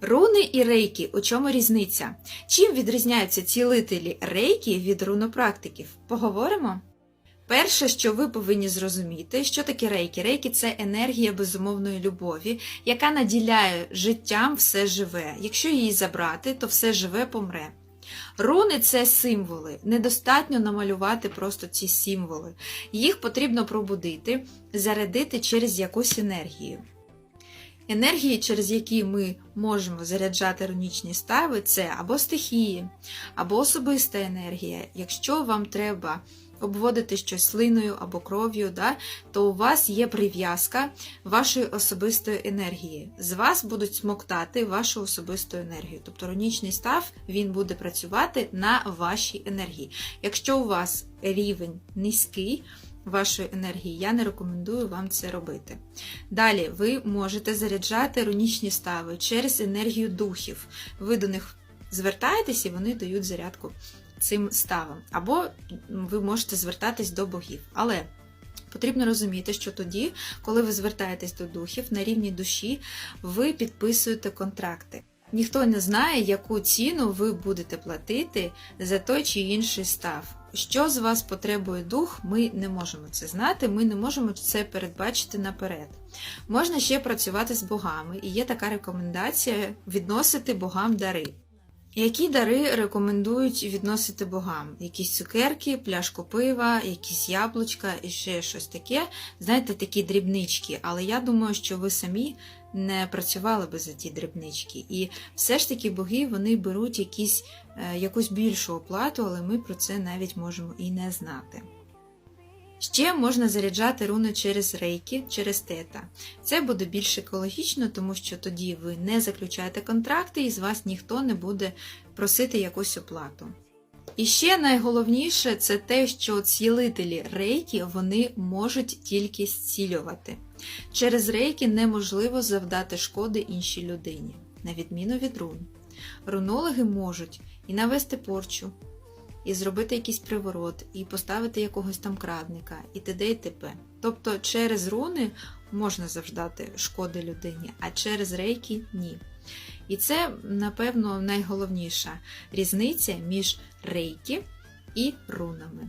Руни і рейки у чому різниця? Чим відрізняються цілителі рейки від рунопрактиків? Поговоримо? Перше, що ви повинні зрозуміти, що таке рейки. Рейки це енергія безумовної любові, яка наділяє життям все живе. Якщо її забрати, то все живе помре. Руни це символи. Недостатньо намалювати просто ці символи. Їх потрібно пробудити, зарядити через якусь енергію. Енергії, через які ми можемо заряджати рунічні стави, це або стихії, або особиста енергія. Якщо вам треба обводити щось слиною або кров'ю, да, то у вас є прив'язка вашої особистої енергії. З вас будуть смоктати вашу особисту енергію. Тобто рунічний став він буде працювати на вашій енергії. Якщо у вас рівень низький, Вашої енергії, я не рекомендую вам це робити. Далі ви можете заряджати рунічні стави через енергію духів. Ви до них звертаєтесь і вони дають зарядку цим ставам. Або ви можете звертатись до богів. Але потрібно розуміти, що тоді, коли ви звертаєтесь до духів на рівні душі, ви підписуєте контракти. Ніхто не знає, яку ціну ви будете платити за той чи інший став. Що з вас потребує дух, ми не можемо це знати, ми не можемо це передбачити наперед. Можна ще працювати з богами, і є така рекомендація відносити богам дари. Які дари рекомендують відносити богам? Якісь цукерки, пляшку пива, якісь яблучка і ще щось таке. Знаєте, такі дрібнички. Але я думаю, що ви самі не працювали би за ті дрібнички. І все ж таки боги вони беруть якісь, е, якусь більшу оплату, але ми про це навіть можемо і не знати. Ще можна заряджати руни через рейки, через тета. Це буде більш екологічно, тому що тоді ви не заключаєте контракти і з вас ніхто не буде просити якусь оплату. І ще найголовніше це те, що цілителі рейки вони можуть тільки зцілювати. Через рейки неможливо завдати шкоди іншій людині, на відміну від рун. Рунологи можуть і навести порчу, і зробити якийсь приворот, і поставити якогось там крадника, і т.д. і т.п. Тобто через руни можна завждати шкоди людині, а через рейки ні. І це, напевно, найголовніша різниця між рейки і рунами.